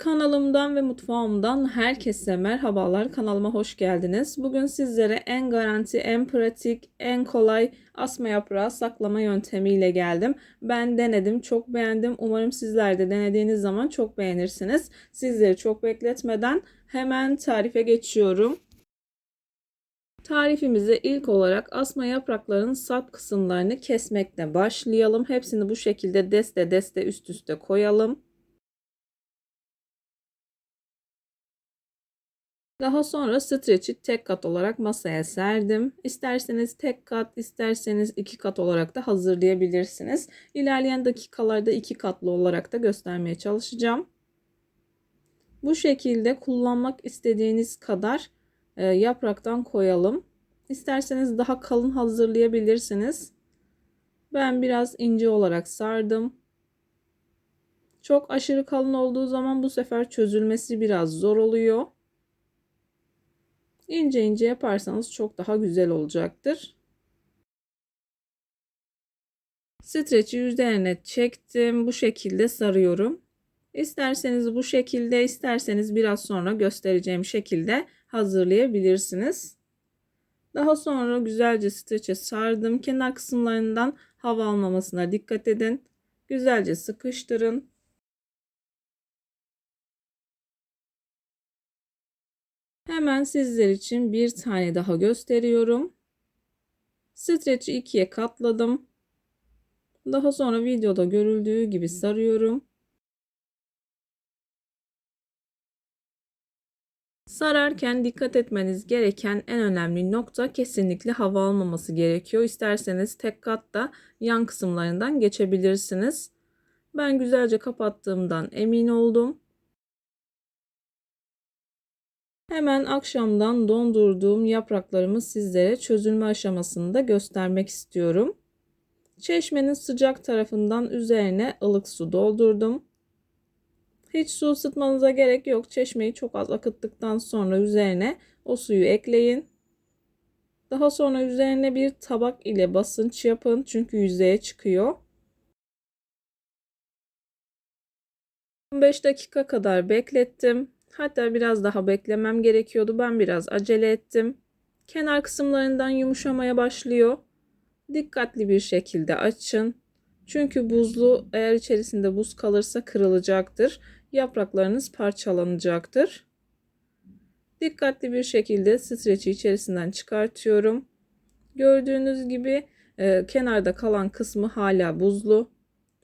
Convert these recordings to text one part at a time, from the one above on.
Kanalımdan ve mutfağımdan herkese merhabalar. Kanalıma hoş geldiniz. Bugün sizlere en garanti, en pratik, en kolay asma yaprağı saklama yöntemiyle geldim. Ben denedim, çok beğendim. Umarım sizler de denediğiniz zaman çok beğenirsiniz. Sizleri çok bekletmeden hemen tarife geçiyorum. Tarifimize ilk olarak asma yapraklarının sap kısımlarını kesmekle başlayalım. Hepsini bu şekilde deste deste üst üste koyalım. Daha sonra streçi tek kat olarak masaya serdim. İsterseniz tek kat, isterseniz iki kat olarak da hazırlayabilirsiniz. İlerleyen dakikalarda iki katlı olarak da göstermeye çalışacağım. Bu şekilde kullanmak istediğiniz kadar e, yapraktan koyalım. İsterseniz daha kalın hazırlayabilirsiniz. Ben biraz ince olarak sardım. Çok aşırı kalın olduğu zaman bu sefer çözülmesi biraz zor oluyor. İnce ince yaparsanız çok daha güzel olacaktır. Streç'i üzerine çektim. Bu şekilde sarıyorum. İsterseniz bu şekilde, isterseniz biraz sonra göstereceğim şekilde hazırlayabilirsiniz. Daha sonra güzelce streçe sardım. Kenar kısımlarından hava almamasına dikkat edin. Güzelce sıkıştırın. Hemen sizler için bir tane daha gösteriyorum. Streç'i ikiye katladım. Daha sonra videoda görüldüğü gibi sarıyorum. Sararken dikkat etmeniz gereken en önemli nokta kesinlikle hava almaması gerekiyor. İsterseniz tek katta yan kısımlarından geçebilirsiniz. Ben güzelce kapattığımdan emin oldum. Hemen akşamdan dondurduğum yapraklarımı sizlere çözülme aşamasında göstermek istiyorum. Çeşmenin sıcak tarafından üzerine ılık su doldurdum. Hiç su ısıtmanıza gerek yok. Çeşmeyi çok az akıttıktan sonra üzerine o suyu ekleyin. Daha sonra üzerine bir tabak ile basınç yapın çünkü yüzeye çıkıyor. 15 dakika kadar beklettim. Hatta biraz daha beklemem gerekiyordu. Ben biraz acele ettim. Kenar kısımlarından yumuşamaya başlıyor. Dikkatli bir şekilde açın. Çünkü buzlu eğer içerisinde buz kalırsa kırılacaktır. Yapraklarınız parçalanacaktır. Dikkatli bir şekilde streçi içerisinden çıkartıyorum. Gördüğünüz gibi e, kenarda kalan kısmı hala buzlu.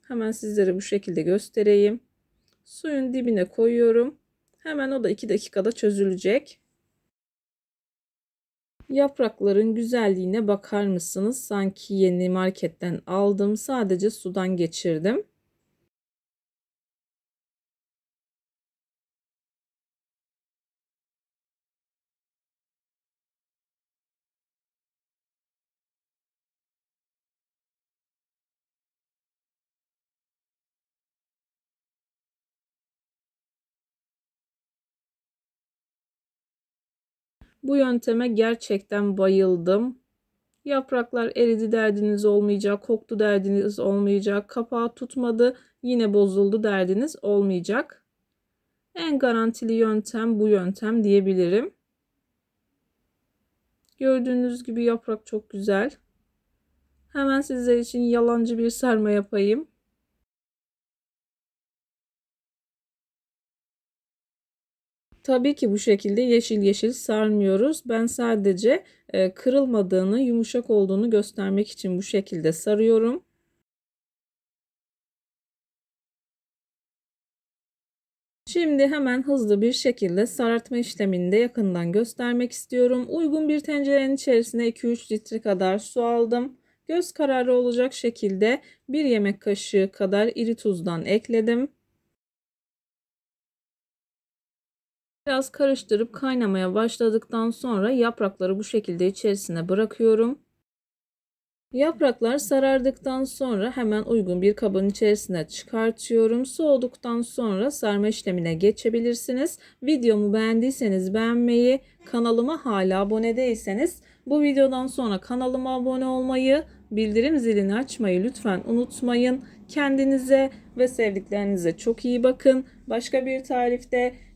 Hemen sizlere bu şekilde göstereyim. Suyun dibine koyuyorum. Hemen o da 2 dakikada çözülecek. Yaprakların güzelliğine bakar mısınız? Sanki yeni marketten aldım. Sadece sudan geçirdim. Bu yönteme gerçekten bayıldım. Yapraklar eridi derdiniz olmayacak, koktu derdiniz olmayacak, kapağı tutmadı, yine bozuldu derdiniz olmayacak. En garantili yöntem bu yöntem diyebilirim. Gördüğünüz gibi yaprak çok güzel. Hemen sizler için yalancı bir sarma yapayım. Tabii ki bu şekilde yeşil yeşil sarmıyoruz. Ben sadece e, kırılmadığını, yumuşak olduğunu göstermek için bu şekilde sarıyorum. Şimdi hemen hızlı bir şekilde sarartma işlemini de yakından göstermek istiyorum. Uygun bir tencerenin içerisine 2-3 litre kadar su aldım. Göz kararı olacak şekilde 1 yemek kaşığı kadar iri tuzdan ekledim. Biraz karıştırıp kaynamaya başladıktan sonra yaprakları bu şekilde içerisine bırakıyorum. Yapraklar sarardıktan sonra hemen uygun bir kabın içerisine çıkartıyorum. Soğuduktan sonra sarma işlemine geçebilirsiniz. Videomu beğendiyseniz beğenmeyi, kanalıma hala abone değilseniz bu videodan sonra kanalıma abone olmayı, bildirim zilini açmayı lütfen unutmayın. Kendinize ve sevdiklerinize çok iyi bakın. Başka bir tarifte